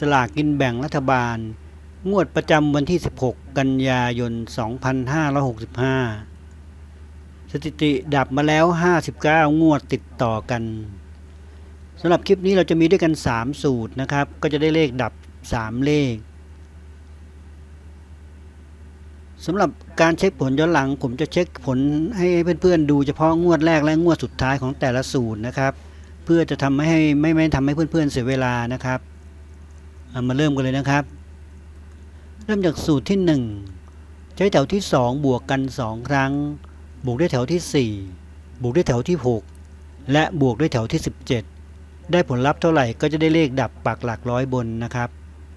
สลากกินแบ่งรัฐบาล งวดประจำวันที่ 16 กันยายน 2565 สถิติดับมาแล้ว 59 งวดติดต่อกันสำหรับคลิปนี้เราจะมีด้วยกัน 3 สูตรนะครับ ก็จะได้เลขดับ 3 เลขสำหรับการเช็คผลย้อนหลัง ผมจะเช็คผลให้เพื่อนๆดูเฉพาะงวดแรกและงวดสุดท้ายของแต่ละสูตรนะครับ เพื่อจะทำให้ไม่ไม่ทำให้เพื่อนๆเสียเวลานะครับามาเริ่มกันเลยนะครับ เริ่มจากสูตรที่ 1 ใช้แถวที่ 2 บวกกัน 2 ครั้ง บวกด้วยแถวที่ 4 บวกด้วยแถวที่ 6 และบวกด้วยแถวที่ 17 ได้ผลลัพธ์เท่าไหร่ก็จะได้เลขดับปักหลักร้อยบนนะครับ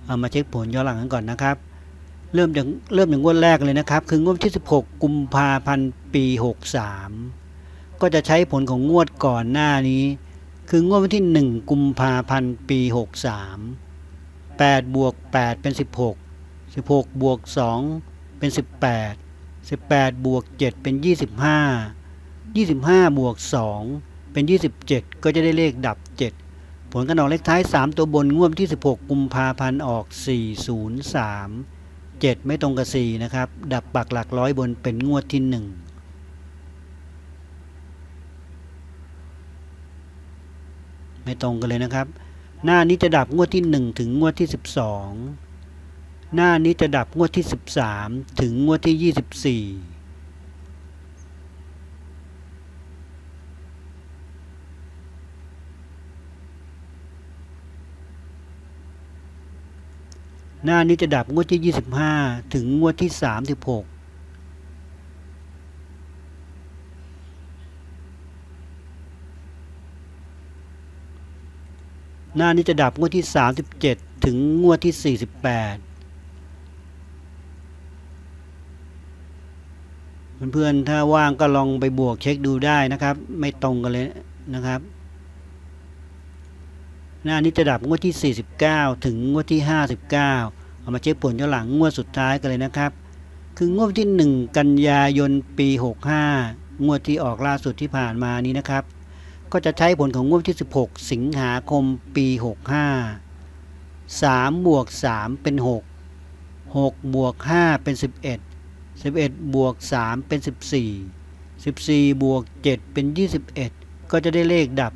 เอามาเช็คผลย้อนหลังกันก่อนนะครับ เริ่มจากเริ่มจากงวดแรกเลยนะครับ คืองวดที่ 16 กุมภาพันธ์ปี 63 ก็จะใช้ผลของงวดก่อนหน้านี้ คืองวดวันที่ 1 กุมภาพันธ์ปี 63 8บวก8เป็น 16 16บวก2เป็น 18 18บวก7เป็น 25 25บวก2เป็น 27 ก็จะได้เลขดับ 7 ผลการออกเลขท้าย 3 ตัวบนงวดวันที่ 16 กุมภาพันธ์ออก 403 7 ไม่ตรงกับ 4 นะครับ ดับปักหลักร้อยบนเป็นงวดที่ 1ไม่ตรงกันเลยนะครับ หน้านี้จะดับงวดที่ 1 ถึงงวดที่ 12 หน้านี้จะดับงวดที่ 13 ถึงงวดที่ 24หน้านี้จะดับงวดที่ 25 ถึงงวดที่ 36 หน้านี้จะดับงวดที่ 37 ถึงงวดที่ 48 เพื่อนๆ ถ้าว่างก็ลองไปบวกเช็คดูได้นะครับ ไม่ตรงกันเลยนะครับ หน้านี้จะดับงวดที่ 49 ถึงงวดที่ 59 เอามาเช็คผลย้อนหลังงวดสุดท้ายกันเลยนะครับ คืองวดที่ 1 กันยายนปี 65 งวดที่ออกล่าสุดที่ผ่านมานี้นะครับ ก็จะใช้ผลของงวดที่ 16 สิงหาคมปี 65 3 บวก 3 เป็น 6 6 บวก 5 เป็น 11 11 บวก 3 เป็น 14 14 บวก 7 เป็น 21 ก็จะได้เลขดับ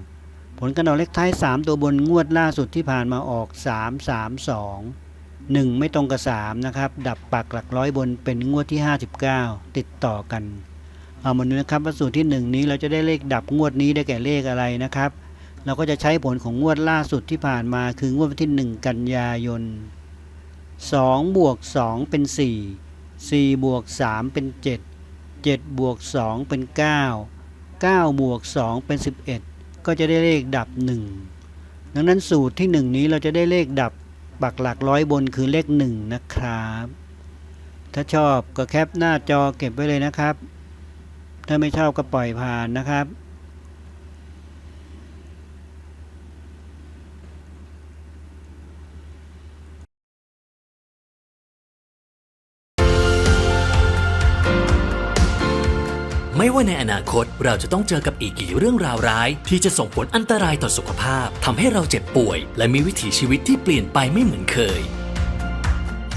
1 ผลการออกเลขท้าย 3 ตัวบนงวดล่าสุดที่ผ่านมาออก 3 3 2 1 ไม่ตรงกับ 3 นะครับ ดับปักหลักร้อยบนเป็นงวดที่ 59 ติดต่อกัน เอามาดูนะครับว่าสูตรที่ 1 นี้เราจะได้เลขดับงวดนี้ได้แก่เลขอะไรนะครับ เราก็จะใช้ผลของงวดล่าสุดที่ผ่านมาคืองวดวันที่ 1 กันยายน2บวก2เป็น 4 4บวก3เป็น 7 7บวก2เป็น 9 9บวก2เป็น 11 ก็จะได้เลขดับ 1 ดังนั้นสูตรที่ 1 นี้เราจะได้เลขดับปักหลักร้อยบนคือเลข 1 นะครับ ถ้าชอบก็แคปหน้าจอเก็บไว้เลยนะครับ ถ้าไม่ชอบก็ปล่อยผ่านนะครับ ไม่ว่าในอนาคตเราจะต้องเจอกับอีกกี่เรื่องราวร้าย ที่จะส่งผลอันตรายต่อสุขภาพทำให้เราเจ็บป่วย และมีวิถีชีวิตที่เปลี่ยนไปไม่เหมือนเคย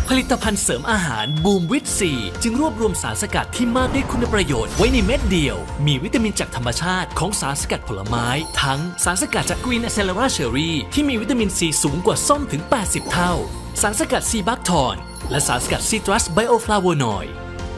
ผลิตภัณฑ์เสริมอาหารบูมวิตซีจึงรวบรวมสารสกัดที่มากด้วยคุณประโยชน์ไว้ในเม็ดเดียว มีวิตามินจากธรรมชาติของสารสกัดผลไม้ ทั้งสารสกัดจากกรีนแอเซลราเชอรี่ที่มีวิตามินซีสูงกว่าส้มถึง 80 เท่า สารสกัดซีบัคทอน และสารสกัดซีตรัสไบโอฟลาโวนอยด์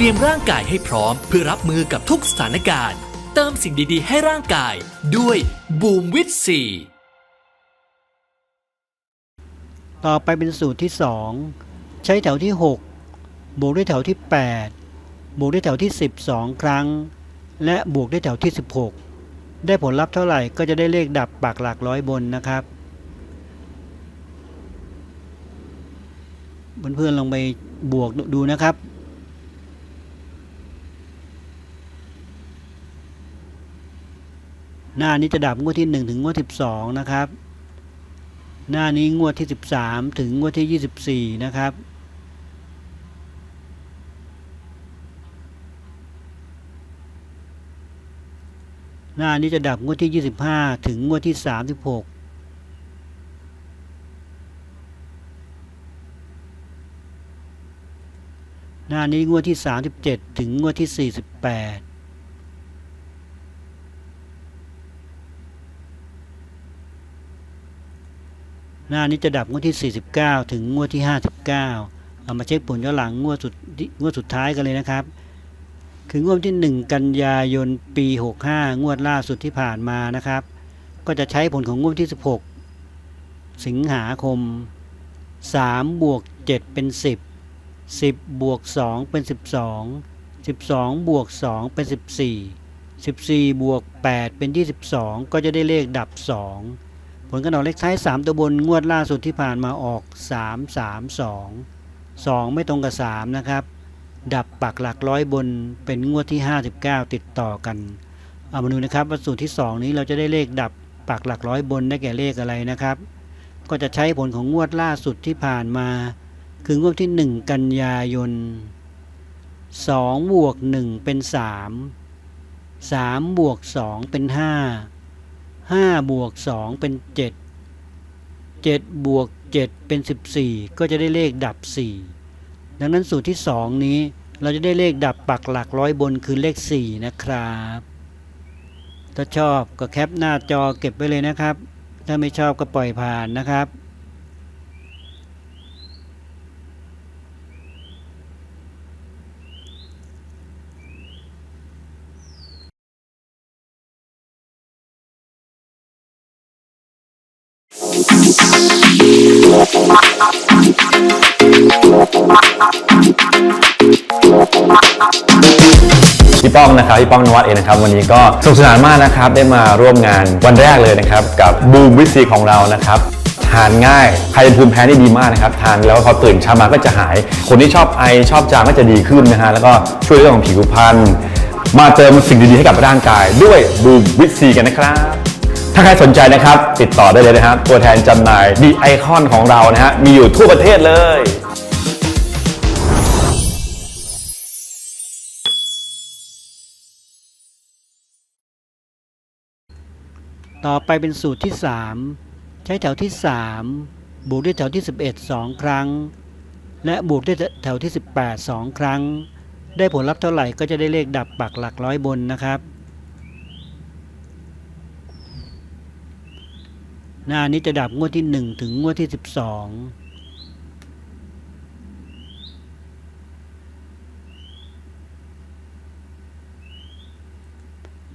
เตรียมร่างกายให้พร้อม เพื่อรับมือกับทุกสถานการณ์ เติมสิ่งดี ๆ ให้ร่างกายด้วยบูมวิตซีต่อไปเป็นสูตรที่ 2 ใช้แถวที่ 6 บวกด้วยแถวที่ 8 บวกด้วยแถวที่ 12 ครั้ง และบวกด้วยแถวที่ 16 ได้ผลลัพธ์เท่าไหร่ก็จะได้เลขดับปากหลักร้อยบนนะครับเพื่อนๆลองไปบวกดูนะครับ หน้านี้จะดับงวดที่ 1 ถึงงวด12 นะครับ หน้านี้งวดที่ 13 ถึงงวดที่ 24 นะครับ หน้านี้จะดับงวดที่ 25 ถึงงวดที่ 36หน้านี้งวดที่ 37 ถึงงวดที่ 48 หน้านี้จะดับงวดที่ 49 ถึงงวดที่ 59เอามาเช็คผลย้อนหลังงวดสุดงวดสุดท้ายกันเลยนะครับ คืองวดที่ 1 กันยายนปี 65 งวดล่าสุดที่ผ่านมานะครับ ก็จะใช้ผลของงวดที่ 16 สิงหาคม3บวก7เป็น 10 10บวก2เป็น 12 12บวก2เป็น 14 14บวก8เป็น 22 ก็จะได้เลขดับ 2 ผลการออกเลขท้าย 3 ตัวบนงวดล่าสุดที่ผ่านมาออก 3 3 2 2 ไม่ตรงกับ 3 นะครับ ดับปักหลักร้อยบนเป็นงวดที่ 59 ติดต่อกัน เอามาดูนะครับว่าสูตรที่ 2 นี้เราจะได้เลขดับปักหลักร้อยบนได้แก่เลขอะไรนะครับ ก็จะใช้ผลของงวดล่าสุดที่ผ่านมา คืองวดที่ 1 กันยายน2บวก1เป็น 3 3บวก2เป็น 5 5 บวก 2 เป็น 7 7 บวก 7 เป็น 14 ก็จะได้เลขดับ 4 ดังนั้นสูตรที่ 2 นี้เราจะได้เลขดับปักหลักร้อยบนคือเลข 4 นะครับ ถ้าชอบก็แคปหน้าจอเก็บไว้เลยนะครับ ถ้าไม่ชอบก็ปล่อยผ่านนะครับ พี่ป้อมนะครับพี่ป้อมนวัดเองนะครับวันนี้ก็สนุกสนานมากนะครับได้มาร่วมงานวันแรกเลยนะครับกับบูมวิซีของเรานะครับทานง่ายใครเป็นภูมิแพ้นี่ดีมากนะครับทานแล้วพอตื่นเช้ามาก็จะหาย คนที่ชอบไอชอบจามก็จะดีขึ้นนะฮะแล้วก็ช่วยเรื่องของผิวพรรณมาเติมสิ่งดีๆให้กับร่างกาย ด้วยบูมวิซีกันนะครับ ถ้าใครสนใจนะครับ ติดต่อได้เลยนะครับ ตัวแทนจำหน่ายดีไอคอนของเรานะฮะมีอยู่ทั่วประเทศเลยต่อไปเป็นสูตรที่ 3 ใช้แถวที่ 3 บวกด้วยแถวที่ 11 2 ครั้ง และบวกด้วยแถวที่ 18 2 ครั้ง ได้ผลลัพธ์เท่าไหร่ก็จะได้เลขดับปักหลักร้อยบนนะครับ หน้านี้จะดับงวดที่1ถึงงวดที่12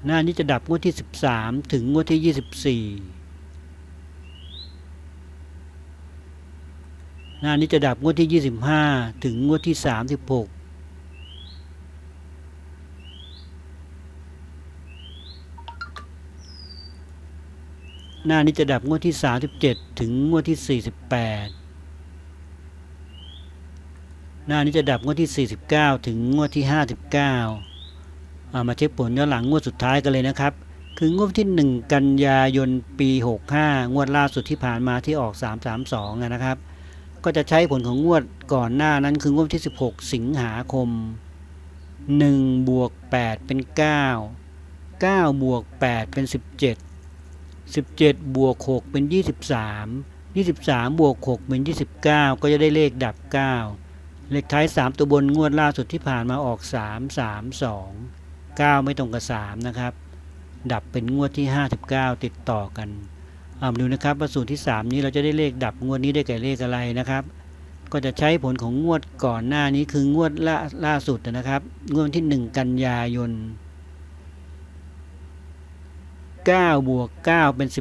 หน้านี้จะดับงวดที่13ถึงงวดที่24หน้านี้จะดับงวดที่25ถึงงวดที่36หก หน้านี้จะดับงวดที่ 37 ถึงงวดที่ 48 หน้านี้จะดับงวดที่ 49 ถึงงวดที่ 59อ่ามาเช็คผลย้อนหลังงวดสุดท้ายกันเลยนะครับ คืองวดที่ 1 กันยายนปี 65 งวดล่าสุดที่ผ่านมาที่ออก 332อะนะครับ ก็จะใช้ผลของงวดก่อนหน้านั้นคืองวดที่ 16 สิงหาคม1บวก8เป็น 9 9บวก8เป็น 17 17 บวก 6 เป็น 23 23 บวก 6 เป็น 29 ก็จะได้เลขดับ 9 เลขท้าย 3 ตัวบนงวดล่าสุดที่ผ่านมาออก 3 3 2 9 ไม่ตรงกับ 3 นะครับ ดับเป็นงวดที่ 59 ติดต่อกันเอามาดูนะครับว่าสูตรที่ 3 นี้เราจะได้เลขดับงวดนี้ได้แก่เลขอะไรนะครับ ก็จะใช้ผลของงวดก่อนหน้านี้คืองวดล่าล่าสุดนะครับ งวดที่ 1 กันยายน 9 บวก 9 เป็น 18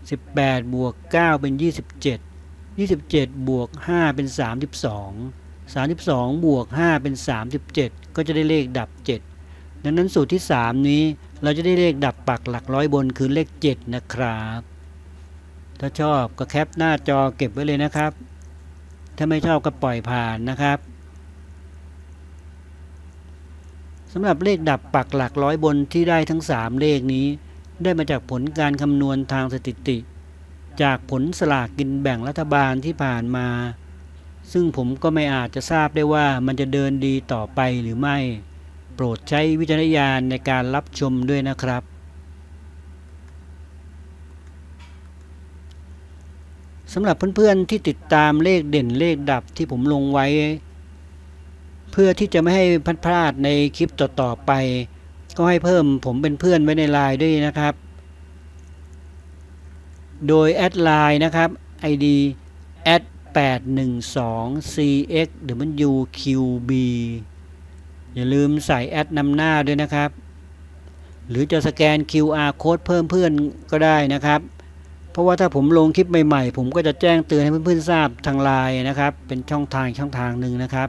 18 บวก 9 เป็น 27 27 บวก 5 เป็น 32 32 บวก 5 เป็น 37 ก็จะได้เลขดับ 7 ดังนั้นสูตรที่ 3 นี้เราจะได้เลขดับปักหลักร้อยบนคือเลข 7 นะครับ ถ้าชอบก็แคปหน้าจอเก็บไว้เลยนะครับ ถ้าไม่ชอบก็ปล่อยผ่านนะครับสำหรับเลขดับปักหลักร้อยบนที่ได้ทั้ง 3 เลขนี้ ได้มาจากผลการคำนวณทางสถิติ จากผลสลากกินแบ่งรัฐบาลที่ผ่านมา ซึ่งผมก็ไม่อาจจะทราบได้ว่ามันจะเดินดีต่อไปหรือไม่ โปรดใช้วิจารณญาณในการรับชมด้วยนะครับ สำหรับเพื่อนๆที่ติดตามเลขเด่นเลขดับที่ผมลงไว้ เพื่อที่จะไม่ให้พลาดในคลิปต่อๆไป ก็ให้เพิ่มผมเป็นเพื่อนไว้ในไลน์ด้วยนะครับ โดยแอดไลน์นะครับ ID แอด812 cx wqb อย่าลืมใส่แอดนำหน้าด้วยนะครับ หรือจะสแกน QR code เพิ่มเพื่อนก็ได้นะครับ เพราะว่าถ้าผมลงคลิปใหม่ๆ ผมก็จะแจ้งเตือนให้เพื่อนๆทราบทางไลน์นะครับ เป็นช่องทางช่องทางหนึ่งนะครับ